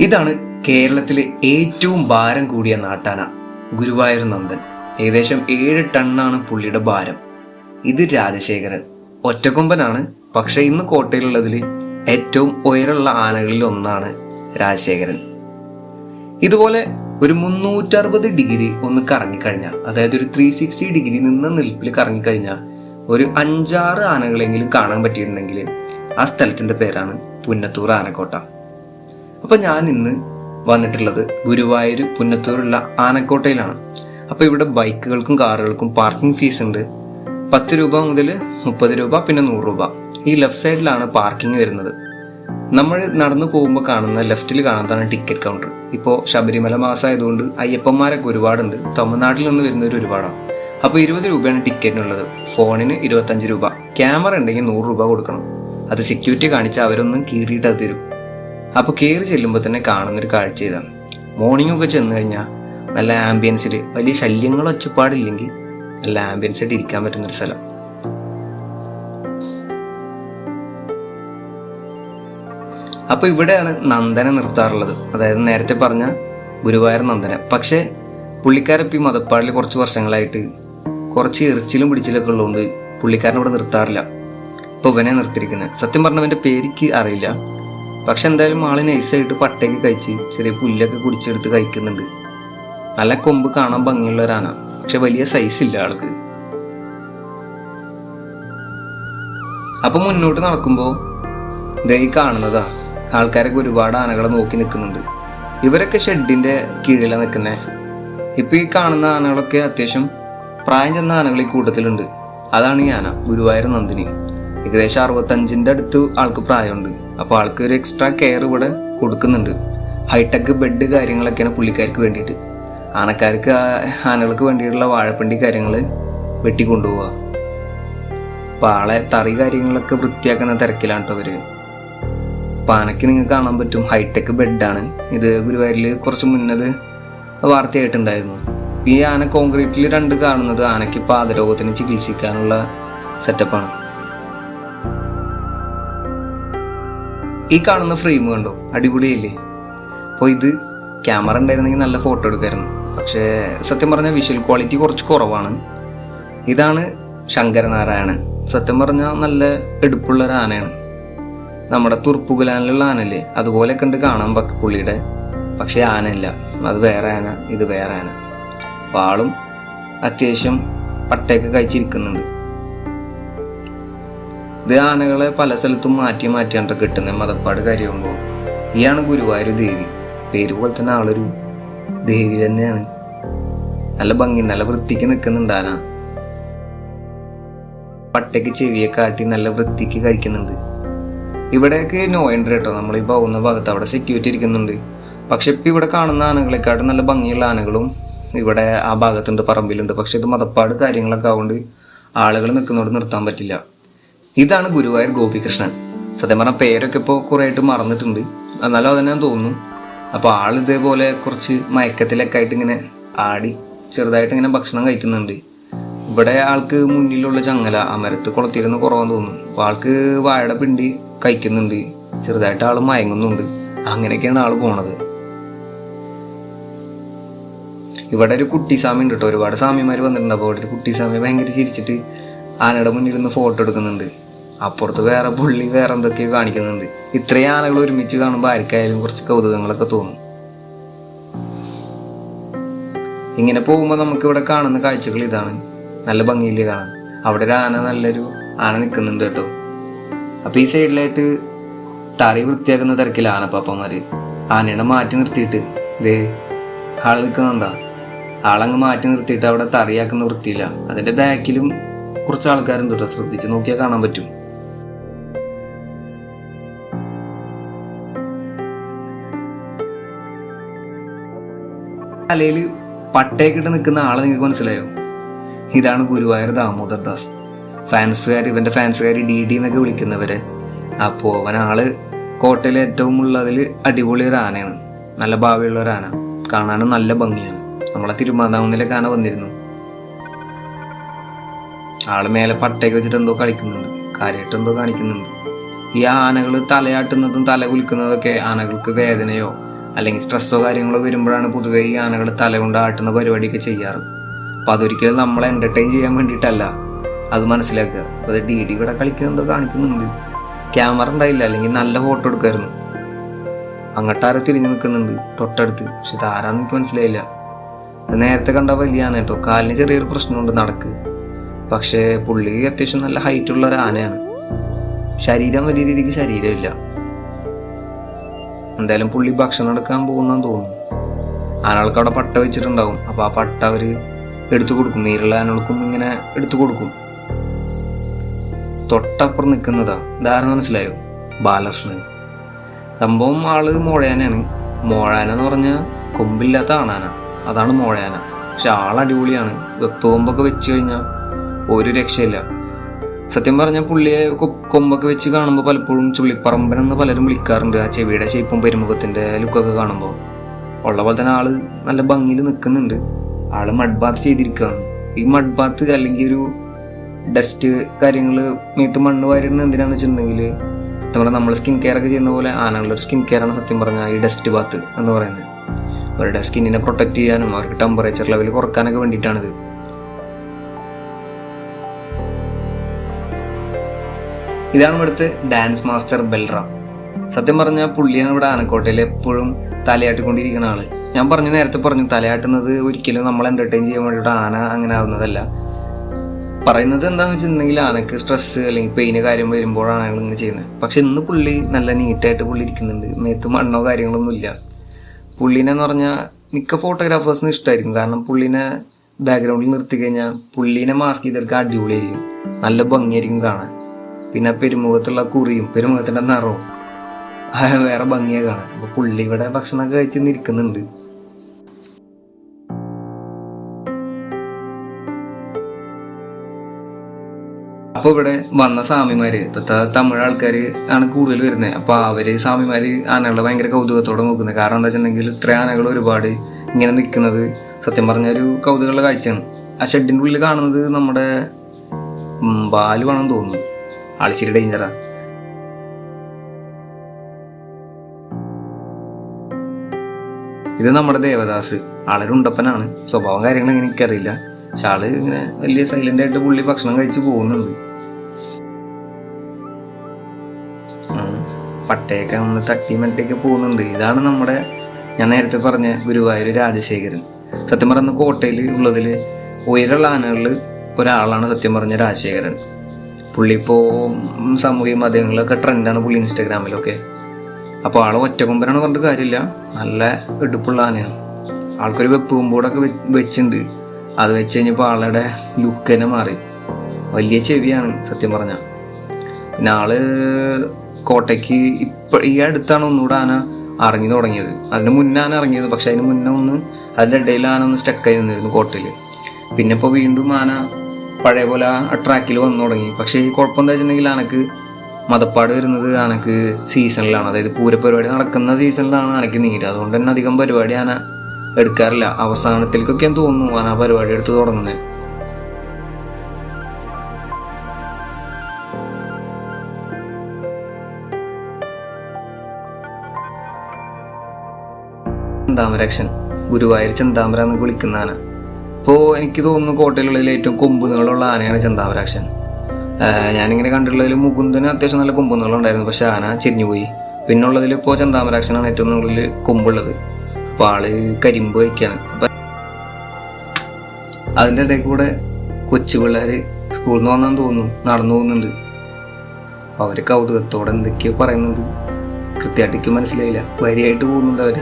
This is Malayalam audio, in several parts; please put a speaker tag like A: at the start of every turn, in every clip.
A: ഇതാണ് കേരളത്തിലെ ഏറ്റവും ഭാരം കൂടിയ നാട്ടാന ഗുരുവായൂർ നന്ദൻ. ഏകദേശം ഏഴ് ടണ്ണാണ് പുള്ളിയുടെ ഭാരം. ഇത് രാജശേഖരൻ. ഒറ്റക്കൊമ്പനാണ് പക്ഷേ ഇന്ന് കോട്ടയിലുള്ളതിൽ ഏറ്റവും ഉയരമുള്ള ആനകളിൽ ഒന്നാണ് രാജശേഖരൻ. ഇതുപോലെ ഒരു മുന്നൂറ്ററുപത് ഡിഗ്രി ഒന്ന് കറങ്ങിക്കഴിഞ്ഞാൽ അതായത് ഒരു ത്രീ സിക്സ്റ്റി ഡിഗ്രി നിന്ന നിൽപ്പിൽ കറങ്ങിക്കഴിഞ്ഞാൽ ഒരു അഞ്ചാറ് ആനകളെങ്കിലും കാണാൻ പറ്റിയിട്ടുണ്ടെങ്കിൽ ആ സ്ഥലത്തിന്റെ പേരാണ് പുന്നത്തൂർ ആനക്കോട്ട. അപ്പൊ ഞാൻ ഇന്ന് വന്നിട്ടുള്ളത് ഗുരുവായൂർ പുന്നത്തൂരുള്ള ആനക്കോട്ടയിലാണ്. അപ്പോൾ ഇവിടെ ബൈക്കുകൾക്കും കാറുകൾക്കും പാർക്കിംഗ് ഫീസ് ഉണ്ട്. പത്ത് രൂപ മുതൽ മുപ്പത് രൂപ പിന്നെ നൂറ് രൂപ. ഈ ലെഫ്റ്റ് സൈഡിലാണ് പാർക്കിംഗ് വരുന്നത്. നമ്മൾ നടന്നു പോകുമ്പോൾ കാണുന്ന ലെഫ്റ്റിൽ കാണുന്നതാണ് ടിക്കറ്റ് കൗണ്ടർ ഇപ്പോൾ ശബരിമല മാസമായതുകൊണ്ട് അയ്യപ്പന്മാരൊക്കെ ഒരുപാടുണ്ട്. തമിഴ്നാട്ടിൽ നിന്ന് വരുന്നവർ ഒരുപാടാണ്. അപ്പോൾ ഇരുപത് രൂപയാണ് ടിക്കറ്റിനുള്ളത് ഫോണിന് ഇരുപത്തഞ്ച് രൂപ. ക്യാമറ ഉണ്ടെങ്കിൽ നൂറ് രൂപ കൊടുക്കണം. അത് സെക്യൂരിറ്റി കാണിച്ചാൽ അവരൊന്നും കീറിയിട്ട് അത് തരും. അപ്പോൾ കയറി ചെല്ലുമ്പോൾ തന്നെ കാണുന്നൊരു കാഴ്ച ഇതാണ് മോർണിംഗ് ഒക്കെ ചെന്ന് കഴിഞ്ഞാൽ നല്ല ആംബിയൻസിൽ വലിയ ശല്യങ്ങൾ ഒച്ചപ്പാടില്ലെങ്കിൽ നല്ല ആംബിയൻസ് ആയിട്ട് ഇരിക്കാൻ പറ്റുന്നൊരു സ്ഥലം. അപ്പോൾ ഇവിടെയാണ് നന്ദനം നിർത്താറുള്ളത്. അതായത് നേരത്തെ പറഞ്ഞ ഗുരുവായൂർ നന്ദനം. പക്ഷേ പുള്ളിക്കാരപ്പം ഈ മതപ്പാടിൽ കുറച്ച് വർഷങ്ങളായിട്ട് കുറച്ച് എറിച്ചിലും പിടിച്ചിലൊക്കെ ഉള്ളതുകൊണ്ട് പുള്ളിക്കാരൻ ഇവിടെ നിർത്താറില്ല. ഇപ്പൊ ഇവനെ നിർത്തിയിരിക്കുന്നത് സത്യം പറഞ്ഞവന്റെ പേരിക്ക് അറിയില്ല. പക്ഷെ എന്തായാലും ആൾ നൈസായിട്ട് പട്ടയൊക്കെ കഴിച്ച് ചെറിയ പുല്ലൊക്കെ കുടിച്ചെടുത്ത് കഴിക്കുന്നുണ്ട്. നല്ല കൊമ്പ് കാണാൻ ഭംഗിയുള്ള ഒരാന പക്ഷെ വലിയ സൈസ് ഇല്ല ആൾക്ക്. അപ്പൊ മുന്നോട്ട് നടക്കുമ്പോ ദേ കാണുന്നതാ ആൾക്കാരൊക്കെ ഒരുപാട് ആനകളെ നോക്കി നിൽക്കുന്നുണ്ട്. ഇവരൊക്കെ ഷെഡിന്റെ കീഴിലാണ് നിൽക്കുന്നത് ഇപ്പൊ ഈ കാണുന്ന ആനകളൊക്കെ അത്യാവശ്യം പ്രായം ചെന്ന ആനകൾ ഈ കൂട്ടത്തിലുണ്ട്. അതാണ് ഈ ആന ഗുരുവായൂർ നന്ദിനി. ഏകദേശം അറുപത്തഞ്ചിന്റെ അടുത്ത് ആൾക്ക് പ്രായമുണ്ട്. അപ്പോൾ ആൾക്ക് ഒരു എക്സ്ട്രാ കെയർ ഇവിടെ കൊടുക്കുന്നുണ്ട്. ഹൈടെക് ബെഡ് കാര്യങ്ങളൊക്കെയാണ് പുള്ളിക്കാർക്ക് വേണ്ടിയിട്ട്. ആനക്കാർക്ക് ആനകൾക്ക് വേണ്ടിയിട്ടുള്ള വാഴപ്പണ്ടി കാര്യങ്ങൾ വെട്ടിക്കൊണ്ടുപോവുക അപ്പോൾ ആളെ തറി കാര്യങ്ങളൊക്കെ വൃത്തിയാക്കുന്ന തിരക്കിലാണ് കേട്ടോ അവർ അപ്പൊ ആനയ്ക്ക് നിങ്ങൾക്ക് കാണാൻ പറ്റും. ഹൈടെക് ബെഡാണ് ഇത് ഗുരുവായൂരിൽ കുറച്ച് മുന്നത് വാർത്തയായിട്ടുണ്ടായിരുന്നു. ഈ ആന കോൺക്രീറ്റിൽ രണ്ട് കാണുന്നത് ആനയ്ക്ക് പാതരോഗത്തിന് ചികിത്സിക്കാനുള്ള സെറ്റപ്പാണ് ഈ കാണുന്ന ഫ്രെയിം കണ്ടോ? അടിപൊളിയല്ലേ? അപ്പോൾ ഇത് ക്യാമറ ഉണ്ടായിരുന്നെങ്കിൽ നല്ല ഫോട്ടോ എടുക്കായിരുന്നു. പക്ഷേ സത്യം പറഞ്ഞാൽ വിഷ്വൽ ക്വാളിറ്റി കുറച്ച് കുറവാണ്. ഇതാണ് ശങ്കരനാരായണൻ. സത്യം പറഞ്ഞാൽ നല്ല എടുപ്പുള്ള ഒരു ആനയാണ്. നമ്മുടെ തുർപ്പുകുലാനിലുള്ള ആനല്ലേ? അതുപോലെ കണ്ട് കാണാൻ പുള്ളിയുടെ. പക്ഷെ ആനയില്ല. അത് വേറെ ആന ഇത് വേറെ ആന. അപ്പോൾ ആളും അത്യാവശ്യം പട്ടയൊക്കെ കഴിച്ചിരിക്കുന്നുണ്ട്. ഇത് ആനകളെ പല സ്ഥലത്തും മാറ്റി മാറ്റിയാണ്ട് കിട്ടുന്ന മതപ്പാട് കാര്യമാകുമ്പോൾ ഇയാണ് ഗുരുവായൂർ ദേവി. പേര് പോലെ തന്നെ ആളൊരു ദേവി തന്നെയാണ്. നല്ല ഭംഗി നല്ല വൃത്തിക്ക് നിൽക്കുന്നുണ്ട് പട്ടയ്ക്ക് ചെവിയെ കാട്ടി നല്ല വൃത്തിക്ക് കഴിക്കുന്നുണ്ട്. ഇവിടേക്ക് നോ എൻട്രി കേട്ടോ നമ്മൾ ഈ പോകുന്ന ഭാഗത്ത് അവിടെ സെക്യൂരിറ്റി ഇരിക്കുന്നുണ്ട്. പക്ഷെ ഇപ്പം ഇവിടെ കാണുന്ന ആനകളെക്കാട്ടും നല്ല ഭംഗിയുള്ള ആനകളും ഇവിടെ ആ ഭാഗത്തുണ്ട് പറമ്പിലുണ്ട്. പക്ഷെ ഇത് മതപ്പാട് കാര്യങ്ങളൊക്കെ ആവുകൊണ്ട് ആളുകൾ നിൽക്കുന്നോട് നിർത്താൻ പറ്റില്ല. ഇതാണ് ഗുരുവായൂർ ഗോപികൃഷ്ണൻ. സത്യം പറഞ്ഞ പേരൊക്കെ ഇപ്പോൾ കുറേ ആയിട്ട് മറന്നിട്ടുണ്ട്. എന്നാലും അതന്നെ തോന്നുന്നു. അപ്പോൾ ആൾ ഇതേപോലെ കുറച്ച് മയക്കത്തിലൊക്കെ ആയിട്ട് ഇങ്ങനെ ആടി ചെറുതായിട്ട് ഇങ്ങനെ ഭക്ഷണം കഴിക്കുന്നുണ്ട്. ഇവിടെ ആൾക്ക് മുന്നിലുള്ള ചങ്ങല അമരത്ത് കുളത്തിരുന്ന് കുറവാന്ന് തോന്നുന്നു. അപ്പോൾ ആൾക്ക് വാഴയുടെ പിണ്ടി കഴിക്കുന്നുണ്ട്. ചെറുതായിട്ട് ആൾ മയങ്ങുന്നുണ്ട്. അങ്ങനെയൊക്കെയാണ് ആൾ പോണത്. ഇവിടെ ഒരു കുട്ടി സ്വാമി ഉണ്ട് കേട്ടോ. ഒരുപാട് സ്വാമിമാർ വന്നിട്ടുണ്ട്. അപ്പോൾ ഇവിടെ ഒരു കുട്ടി സ്വാമി ഭയങ്കര ചിരിച്ചിട്ട് ആനയുടെ മുന്നിൽ നിന്ന് ഫോട്ടോ എടുക്കുന്നുണ്ട്. അപ്പുറത്ത് വേറെ പുള്ളി വേറെ എന്തൊക്കെയോ കാണിക്കുന്നുണ്ട്. ഇത്രയും ആനകൾ ഒരുമിച്ച് കാണുമ്പോൾ ആർക്കായാലും കുറച്ച് കൗതുകങ്ങളൊക്കെ തോന്നും. ഇങ്ങനെ പോകുമ്പോൾ നമുക്ക് ഇവിടെ കാണുന്ന കാഴ്ചകൾ ഇതാണ്. നല്ല ഭംഗിയിൽ കാണാൻ. അവിടെ ഒരു ആന നല്ലൊരു ആന നിൽക്കുന്നുണ്ട് കേട്ടോ. അപ്പൊ ഈ സൈഡിലായിട്ട് തറി വൃത്തിയാക്കുന്ന തിരക്കില്ല ആനപ്പാപ്പന്മാര് ആനയുടെ മാറ്റി നിർത്തിയിട്ട് ദേ ആൾ നിൽക്കുന്നുണ്ടാ? ആളങ്ങ് മാറ്റി നിർത്തിയിട്ട് അവിടെ തറിയാക്കുന്ന വൃത്തിയില്ല അതിന്റെ ബാക്കിലും കുറച്ച് ആൾക്കാരും തൊട്ട് ശ്രദ്ധിച്ച്. നോക്കിയാൽ കാണാൻ പറ്റും. തലയിൽ പട്ടയൊക്കെ നിൽക്കുന്ന ആളെ നിങ്ങൾക്ക് മനസ്സിലായോ? ഇതാണ് ഗുരുവായൂർ ദാമോദർ ദാസ്. ഫാൻസുകാർ ഇവന്റെ ഫാൻസുകാർ ഡി ഡി എന്നൊക്കെ വിളിക്കുന്നവരെ. അപ്പോൾ അവൻ ആൾ കോട്ടയിലെ ഏറ്റവും ഉള്ളതിൽ അടിപൊളി ഒരു ആനയാണ്. നല്ല ഭാവിയുള്ള ഒരു ആന. കാണാനും നല്ല ഭംഗിയാണ്. നമ്മളെ തിരുമാന്താകുന്നിലേക്ക് ആന വന്നിരുന്നു. ആൾ മേലെ പട്ടയൊക്കെ വെച്ചിട്ട് എന്തോ കളിക്കുന്നുണ്ട്. കാര്യമായിട്ട് എന്തോ കാണിക്കുന്നുണ്ട്. ഈ ആനകൾ തലയാട്ടുന്നതും തല കുലിക്കുന്നതൊക്കെ ആനകൾക്ക് വേദനയോ അല്ലെങ്കിൽ സ്ട്രെസ്സോ കാര്യങ്ങളോ വരുമ്പോഴാണ് പൊതുവെ ഈ ആനകൾ തലകൊണ്ട് ആട്ടുന്ന പരിപാടിയൊക്കെ ചെയ്യാറ്. അപ്പോൾ അതൊരിക്കലും നമ്മളെ എന്റർടൈൻ ചെയ്യാൻ വേണ്ടിയിട്ടല്ല. അത് മനസ്സിലാക്കുക. അപ്പോൾ അത് ഡി ഡി ഇവിടെ കളിക്കുന്നതോ കാണിക്കുന്നുണ്ട്. ക്യാമറ ഉണ്ടായില്ല. അല്ലെങ്കിൽ നല്ല ഫോട്ടോ എടുക്കായിരുന്നു. അങ്ങോട്ടാരോ തിരിഞ്ഞു നിൽക്കുന്നുണ്ട് തൊട്ടടുത്ത്. പക്ഷെ ഇതാരാന്ന് എനിക്ക് മനസ്സിലായില്ല. നേരത്തെ കണ്ട വലിയ ആന കേട്ടോ. കാലിന് ചെറിയൊരു പ്രശ്നമുണ്ട് നടക്ക്. പക്ഷേ പുള്ളി അത്യാവശ്യം നല്ല ഹൈറ്റ് ഉള്ള ഒരു ആനയാണ്. ശരീരം വലിയ രീതിക്ക് ശരീരമില്ല. എന്തായാലും പുള്ളി ഭക്ഷണം എടുക്കാൻ പോകുന്നെന്ന് തോന്നുന്നു. ആനകൾക്ക് അവിടെ പട്ട വെച്ചിട്ടുണ്ടാവും. അപ്പോൾ ആ പട്ട അവർ എടുത്തു കൊടുക്കും. നീരുള്ള ആനകൾക്കും ഇങ്ങനെ എടുത്തു കൊടുക്കും. തൊട്ടപ്പുറം നിൽക്കുന്നതാ. ധാരണ മനസ്സിലായോ? ബാലകൃഷ്ണൻ. സംഭവം ആൾ മോഴയാനാണ്. മോഴാന എന്ന് പറഞ്ഞാൽ കൊമ്പില്ലാത്ത ആണാന. അതാണ് മോഴയാന. പക്ഷെ ആൾ അടിപൊളിയാണ് വെപ്പ് കൊമ്പൊക്കെ വെച്ച് കഴിഞ്ഞാൽ ഒരു രക്ഷയില്ല. സത്യം പറഞ്ഞാൽ പുള്ളിയെ കൊമ്പൊക്കെ വെച്ച് കാണുമ്പോൾ പലപ്പോഴും ചുള്ളിപ്പറമ്പൻ എന്ന് പലരും വിളിക്കാറുണ്ട്. ആ ചെവിയുടെ ഷേപ്പും പെരുമുഖത്തിന്റെ ലുക്കൊക്കെ കാണുമ്പോൾ ഉള്ള പോലെ തന്നെ ആൾ നല്ല ഭംഗിയിൽ നിൽക്കുന്നുണ്ട് ആൾ മഡ് ബാത്ത് ചെയ്തിരിക്കുകയാണ് ഈ മഡ് ബാത്ത് അല്ലെങ്കിൽ ഒരു ഡസ്റ്റ് കാര്യങ്ങൾ മേത്ത് മണ്ണ് വാരിടുന്നത് എന്തിനാന്ന് വെച്ചിട്ടുണ്ടെങ്കിൽ നമ്മുടെ നമ്മൾ സ്കിൻ കെയർ ഒക്കെ ചെയ്യുന്ന പോലെ ആനകളുടെ ഒരു സ്കിൻ കെയർ ആണ് സത്യം പറഞ്ഞാൽ ഈ ഡസ്റ്റ് ബാത്ത് എന്ന് പറയുന്നത്. അവരുടെ സ്കിന്നിനെ പ്രൊട്ടക്ട് ചെയ്യാനും അവർക്ക് ടെമ്പറേച്ചർ ലെവൽ കുറക്കാനൊക്കെ വേണ്ടിയിട്ടാണിത്. ഇതാണ് ഇവിടുത്തെ ഡാൻസ് മാസ്റ്റർ ബൽറാം. സത്യം പറഞ്ഞാൽ പുള്ളിയാണ് ഇവിടെ ആനക്കോട്ടയിൽ എപ്പോഴും തലയാട്ടിക്കൊണ്ടിരിക്കുന്ന ആൾ. ഞാൻ പറഞ്ഞു നേരത്തെ പറഞ്ഞു തലയാട്ടുന്നത് ഒരിക്കലും നമ്മൾ എന്റർടൈൻ ചെയ്യാൻ വേണ്ടിയിട്ട് ആന അങ്ങനെ ആവുന്നതല്ല. പറയുന്നത് എന്താണെന്ന് വെച്ചിട്ടുണ്ടെങ്കിൽ ആനക്ക് സ്ട്രെസ് അല്ലെങ്കിൽ പെയിന് കാര്യം വരുമ്പോഴാണ് അയാൾ ഇങ്ങനെ ചെയ്യുന്നത്. പക്ഷെ ഇന്ന് പുള്ളി നല്ല നീറ്റായിട്ട് പുള്ളി ഇരിക്കുന്നുണ്ട്. മേത്ത് മണ്ണോ കാര്യങ്ങളൊന്നും ഇല്ല. പുള്ളീനെ എന്ന് പറഞ്ഞാൽ മിക്ക ഫോട്ടോഗ്രാഫേഴ്സിന് ഇഷ്ടമായിരിക്കും കാരണം പുള്ളീനെ ബാക്ക്ഗ്രൗണ്ടിൽ നിർത്തി കഴിഞ്ഞാൽ പുള്ളീനെ മാസ്ക് ചെയ്തെടുക്കാൻ അടിപൊളിയായിരിക്കും. നല്ല ഭംഗിയായിരിക്കും കാണാൻ. പിന്നെ പെരുമുഖത്തുള്ള കുറിയും പെരുമുഖത്തിന്റെ നിറവും. വേറെ ഭംഗിയാ കാണാൻ. അപ്പൊ പുള്ളി ഇവിടെ ഭക്ഷണമൊക്കെ കഴിച്ച് നിൽക്കുന്നുണ്ട്. അപ്പൊ ഇവിടെ വന്ന സ്വാമിമാര് ഇപ്പത്തെ തമിഴ് ആൾക്കാര് ആണ് കൂടുതൽ വരുന്നത്. അപ്പൊ അവർ സ്വാമിമാര് ആനകളെ ഭയങ്കര കൗതുകത്തോടെ നോക്കുന്നത്. കാരണം എന്താ വെച്ചിട്ടുണ്ടെങ്കിൽ ഇത്ര ആനകൾ ഒരുപാട് ഇങ്ങനെ നിൽക്കുന്നത് സത്യം പറഞ്ഞ ഒരു കൗതുകമുള്ള കാഴ്ചയാണ്. ആ ഷെഡിന്റെ ഉള്ളിൽ കാണുന്നത് നമ്മുടെ ബാലുവാണെന്ന് തോന്നുന്നു. ആളിശ്ശേരി ഡേഞ്ചറാ. ഇത് നമ്മുടെ ദേവദാസ്. ആളൊരു ഉണ്ടപ്പനാണ് സ്വഭാവം കാര്യങ്ങൾ എങ്ങനെ എനിക്കറിയില്ല പക്ഷെ ആൾ ഇങ്ങനെ വലിയ സൈലന്റ് ആയിട്ട് പുള്ളി ഭക്ഷണം കഴിച്ച് പോകുന്നുണ്ട്. പട്ടയൊക്കെ ഒന്ന് തട്ടി മറ്റൊക്കെ പോകുന്നുണ്ട്. ഇതാണ് നമ്മുടെ ഞാൻ നേരത്തെ പറഞ്ഞ ഗുരുവായൂർ രാജശേഖരൻ. സത്യം പറഞ്ഞ കോട്ടയിൽ ഉള്ളതിൽ ഉയരുള്ള ആനകളിൽ ഒരാളാണ് സത്യം പറഞ്ഞ രാജശേഖരൻ. പുള്ളി ഇപ്പോൾ സാമൂഹ്യ മാധ്യമങ്ങളിലൊക്കെ ട്രെൻഡാണ് പുള്ളി ഇൻസ്റ്റാഗ്രാമിലൊക്കെ. അപ്പോൾ ആളെ ഒറ്റക്കൊമ്പനാണ് പറഞ്ഞിട്ട് കാര്യമില്ല. നല്ല എടുപ്പുള്ള ആനയാണ്. ആൾക്കൊരു വെപ്പ് കൊമ്പോടൊക്കെ വെച്ചിട്ടുണ്ട് അത് വെച്ച് കഴിഞ്ഞപ്പോൾ ആളുടെ ലുക്ക് തന്നെ മാറി. വലിയ ചെവിയാണ് സത്യം പറഞ്ഞ. പിന്നെ ആൾ കോട്ടയ്ക്ക് ഇപ്പൊ ഈ അടുത്താണ് ഒന്നുകൂടെ ആന ഇറങ്ങി തുടങ്ങിയത്. അതിന് മുന്നേ ആന ഇറങ്ങിയത് പക്ഷെ അതിന് മുന്നേ ഒന്ന് അതിന്റെ ഇടയിൽ ആന ഒന്ന് സ്റ്റക്കായി നിന്നിരുന്നു കോട്ടയിൽ പിന്നെ ഇപ്പോൾ വീണ്ടും ആന പഴയ പോലെ ആ ട്രാക്കിൽ വന്നു തുടങ്ങി. പക്ഷേ ഈ കുഴപ്പം എന്താ വെച്ചിട്ടുണ്ടെങ്കിൽ ആനക്ക് മതപ്പാട് വരുന്നത് ആനക്ക് സീസണിലാണ് അതായത് പൂരപരിപാടി നടക്കുന്ന സീസണിലാണ് അനക്ക് നീര്. അതുകൊണ്ട് തന്നെ അധികം പരിപാടി ആന എടുക്കാറില്ല. അവസാനത്തിലേക്കൊക്കെയാണ് തോന്നുന്നു ആന പരിപാടി എടുത്ത് തുടങ്ങുന്നത് ചെന്താമരാക്ഷൻ ഗുരുവായൂർ ചെന്താമര എന്ന് വിളിക്കുന്ന ആന. ഇപ്പോൾ എനിക്ക് തോന്നുന്നു കോട്ടയിലുള്ളതിൽ ഏറ്റവും കൊമ്പ് നീളമുള്ള ആനയാണ് ചന്താവരാക്ഷൻ ഞാനിങ്ങനെ കണ്ടിട്ടുള്ളതിൽ മുകുന്ദന് അത്യാവശ്യം നല്ല കൊമ്പ് നീളം ഉണ്ടായിരുന്നു പക്ഷെ ആന ചെരിഞ്ഞുപോയി പിന്നുള്ളതിൽ ഇപ്പോൾ ചന്താമരാക്ഷനാണ് ഏറ്റവും കൂടുതൽ കൊമ്പുള്ളത്. അപ്പോൾ ആൾ കരിമ്പ് വയ്ക്കുകയാണ് അപ്പം അതിന്റെ ഇടയിൽ കൂടെ കൊച്ചു പിള്ളേർ സ്കൂളിൽ നിന്ന് വന്നാന്ന് തോന്നുന്നു നടന്നു പോകുന്നുണ്ട്. അപ്പോൾ അവർ കൗതുകത്തോടെ എന്തൊക്കെയോ പറയുന്നത് കൃത്യമായിട്ട് മനസ്സിലായില്ല. വരിയായിട്ട് പോകുന്നുണ്ട് അവർ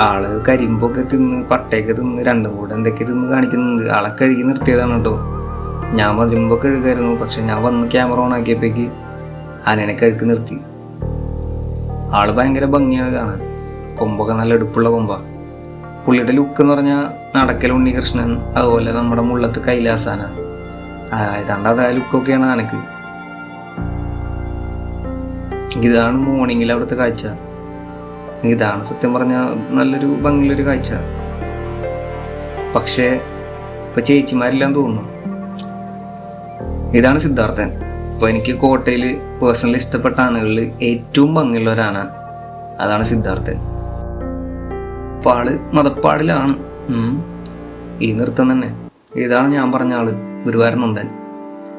A: ആൾ കരിമ്പൊക്കെ തിന്ന് പട്ടയൊക്കെ തിന്ന് രണ്ടും കൂടെ എന്തൊക്കെ തിന്ന് കാണിക്കുന്നുണ്ട്. ആളെ കഴുകി നിർത്തിയതാണ് കേട്ടോ. ഞാൻ മതിമ്പോ കഴുകായിരുന്നു പക്ഷെ ഞാൻ വന്ന് ക്യാമറ ഓൺ ആക്കിയപ്പോഴേക്ക് ആനേനെ കഴുക്ക് നിർത്തി. ആൾ ഭയങ്കര ഭംഗിയാണ് കാണാൻ. കൊമ്പൊക്കെ നല്ല എടുപ്പുള്ള കൊമ്പാ. പുള്ളിയുടെ ലുക്ക് എന്ന് പറഞ്ഞാൽ നടക്കൽ ഉണ്ണികൃഷ്ണൻ അതുപോലെ നമ്മുടെ മുള്ളത്ത് കൈലാസാന. ഏതാണ്ട് ആ ലുക്കൊക്കെയാണ് ആനക്ക് ഇതാണ് മോർണിംഗിൽ അവിടുത്തെ കാഴ്ച. ഇതാണ് സത്യം പറഞ്ഞാൽ നല്ലൊരു ഭംഗിയുള്ളൊരു കാഴ്ച. പക്ഷേ ഇപ്പൊ ചേച്ചിമാരില്ലാന്ന് തോന്നുന്നു. ഇതാണ് സിദ്ധാർത്ഥൻ. അപ്പോൾ എനിക്ക് കോട്ടയിൽ പേഴ്സണലി ഇഷ്ടപ്പെട്ട ആനകളിൽ ഏറ്റവും ഭംഗിയുള്ള ഒരു അതാണ് സിദ്ധാർത്ഥൻ. പാൾ മതപ്പാടിലാണ്. ഉം. ഈ നൃത്തം തന്നെ. ഇതാണ് ഞാൻ പറഞ്ഞ ആൾ ഗുരുവായൂർ നന്ദൻ.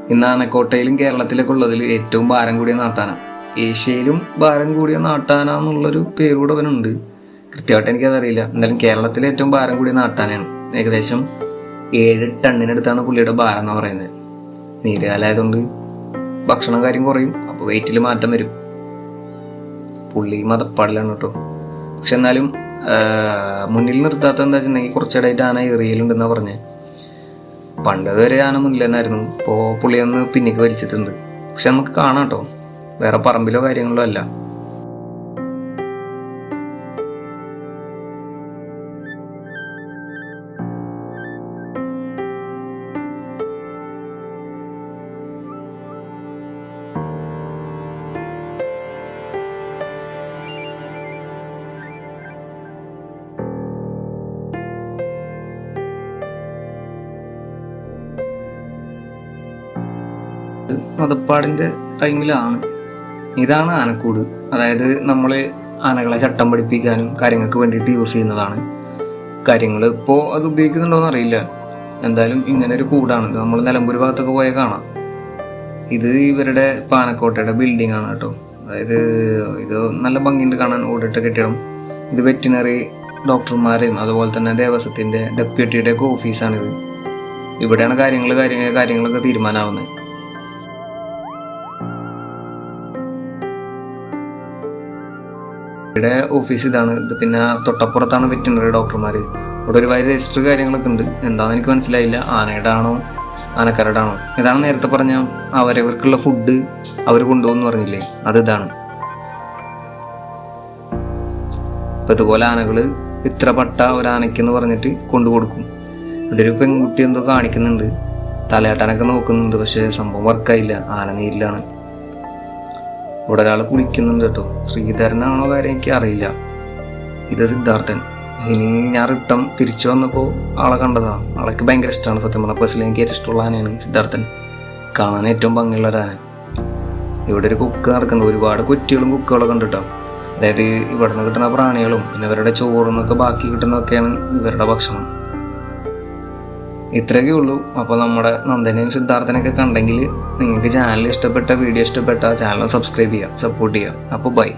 A: ഇന്ന് ആനക്കോട്ടയിലും കേരളത്തിലൊക്കെ ഉള്ളതിൽ ഏറ്റവും ഭാരം കൂടിയ നാട്ടാന ഏഷ്യയിലും ഭാരം കൂടിയ നാട്ടാന എന്നുള്ളൊരു പേരൂടെ അവനുണ്ട്. കൃത്യമായിട്ട് എനിക്കതറിയില്ല. എന്തായാലും കേരളത്തിലെ ഏറ്റവും ഭാരം കൂടിയ നാട്ടാനയാണ് ഏകദേശം ഏഴ് ടണ്ണിനടുത്താണ് പുള്ളിയുടെ ഭാരം എന്ന് പറയുന്നത്. നീരുകാലായതുകൊണ്ട് ഭക്ഷണം കാര്യം കുറയും അപ്പോൾ വെയിറ്റിൽ മാറ്റം വരും. പുള്ളി മതപ്പാടിലാണ് കേട്ടോ. പക്ഷെ എന്നാലും മുന്നിൽ നിർത്താത്ത എന്താ വെച്ചിട്ടുണ്ടെങ്കിൽ കുറച്ചിടായിട്ട് ആന ഏറിയലുണ്ടെന്നാ പറഞ്ഞേ. പണ്ട് വരെ ആന മുന്നിൽ തന്നെ ആയിരുന്നു ഇപ്പോൾ പുള്ളി ഒന്ന് പിന്നിക്ക് വലിച്ചിട്ടുണ്ട്. പക്ഷെ നമുക്ക് കാണാം കേട്ടോ. വേറെ പറമ്പിലോ കാര്യങ്ങളോ അല്ല. മതപ്പാടിന്റെ ടൈമിലാണ് ഇതാണ് ആനക്കൂട്. അതായത് നമ്മൾ ആനകളെ ചട്ടം പഠിപ്പിക്കാനും കാര്യങ്ങൾക്ക് വേണ്ടിയിട്ട് യൂസ് ചെയ്യുന്നതാണ്. കാര്യങ്ങൾ ഇപ്പോൾ അത് ഉപയോഗിക്കുന്നുണ്ടോയെന്ന് അറിയില്ല. എന്തായാലും ഇങ്ങനെ ഒരു കൂടാണ്. നമ്മൾ നിലമ്പൂർ ഭാഗത്തൊക്കെ പോയാൽ കാണാം. ഇത് ഇവരുടെ പാനക്കോട്ടയുടെ ബിൽഡിംഗ് ആണ് കേട്ടോ. അതായത് ഇത് നല്ല ഭംഗിയുണ്ട് കാണാൻ. ഓടിട്ട കെട്ടിടം. ഇത് വെറ്റിനറി ഡോക്ടർമാരെയും അതുപോലെ തന്നെ ദേവസ്വത്തിന്റെ ഡെപ്യൂട്ടിയുടെ ഒക്കെ ഓഫീസാണിത് ഇവിടെയാണ് കാര്യങ്ങൾ കാര്യങ്ങൾ കാര്യങ്ങളൊക്കെ തീരുമാനമാവുന്നത് ഇവിടെ ഓഫീസ് ഇതാണ്. ഇത് പിന്നെ തൊട്ടപ്പുറത്താണ് വെറ്റിനറി ഡോക്ടർമാർ ഇവിടെ ഒരുപാട് രജിസ്റ്റർ കാര്യങ്ങളൊക്കെ ഉണ്ട്. എന്താണെന്ന് എനിക്ക് മനസ്സിലായില്ല. ആനയുടെ ആണോ ആനക്കാരുടെ ആണോ ഇതാണ് നേരത്തെ പറഞ്ഞ അവരവർക്കുള്ള ഫുഡ് അവർ കൊണ്ടുപോകുന്നു പറഞ്ഞില്ലേ? അത് ഇതാണ്. ഇപ്പൊ ഇതുപോലെ ആനകൾ ഇത്ര പട്ട ഒരാനയ്ക്കെന്ന് പറഞ്ഞിട്ട് കൊണ്ടു കൊടുക്കും. ഒരു പെൺകുട്ടി എന്തോ കാണിക്കുന്നുണ്ട്. തലയാട്ടാനൊക്കെ നോക്കുന്നുണ്ട്. പക്ഷേ സംഭവം വർക്കായില്ല ആന നീരിലാണ്. ഇവിടെ ഒരാൾ കുളിക്കുന്നുണ്ട് കേട്ടോ. ശ്രീധരനാണോ കാര്യം എനിക്ക് അറിയില്ല. ഇത് സിദ്ധാർത്ഥൻ. ഇനി ഞാൻ റിട്ടം തിരിച്ചു വന്നപ്പോൾ ആളെ കണ്ടതാണ് ആളൊക്കെ ഭയങ്കര ഇഷ്ടമാണ് സത്യം പറഞ്ഞ പേഴ്സണലി എനിക്ക് ഏറ്റവും ഇഷ്ടമുള്ള ആനയാണ് സിദ്ധാർത്ഥൻ. കാണാൻ ഏറ്റവും ഭംഗിയുള്ള ഒരു ആന. ഇവിടെ ഒരു കുക്ക് നടക്കുന്നത് ഒരുപാട് കുറ്റികളും കുക്കുകളൊക്കെ ഉണ്ട് കേട്ടോ. അതായത് ഇവിടെ നിന്ന് കിട്ടുന്ന പ്രാണികളും പിന്നെ ഇവരുടെ ചോറും എന്നൊക്കെ ബാക്കി കിട്ടുന്നതൊക്കെയാണ് ഇവരുടെ ഭക്ഷണം. ഇത്രയൊക്കെ ഉള്ളൂ. അപ്പോൾ നമ്മുടെ നന്ദനെയും സിദ്ധാർത്ഥനൊക്കെ കണ്ടെങ്കിൽ നിങ്ങൾക്ക് ചാനൽ ഇഷ്ടപ്പെട്ട വീഡിയോ ഇഷ്ടപ്പെട്ട ചാനൽ സബ്സ്ക്രൈബ് ചെയ്യാം സപ്പോർട്ട് ചെയ്യാം അപ്പോൾ ബൈ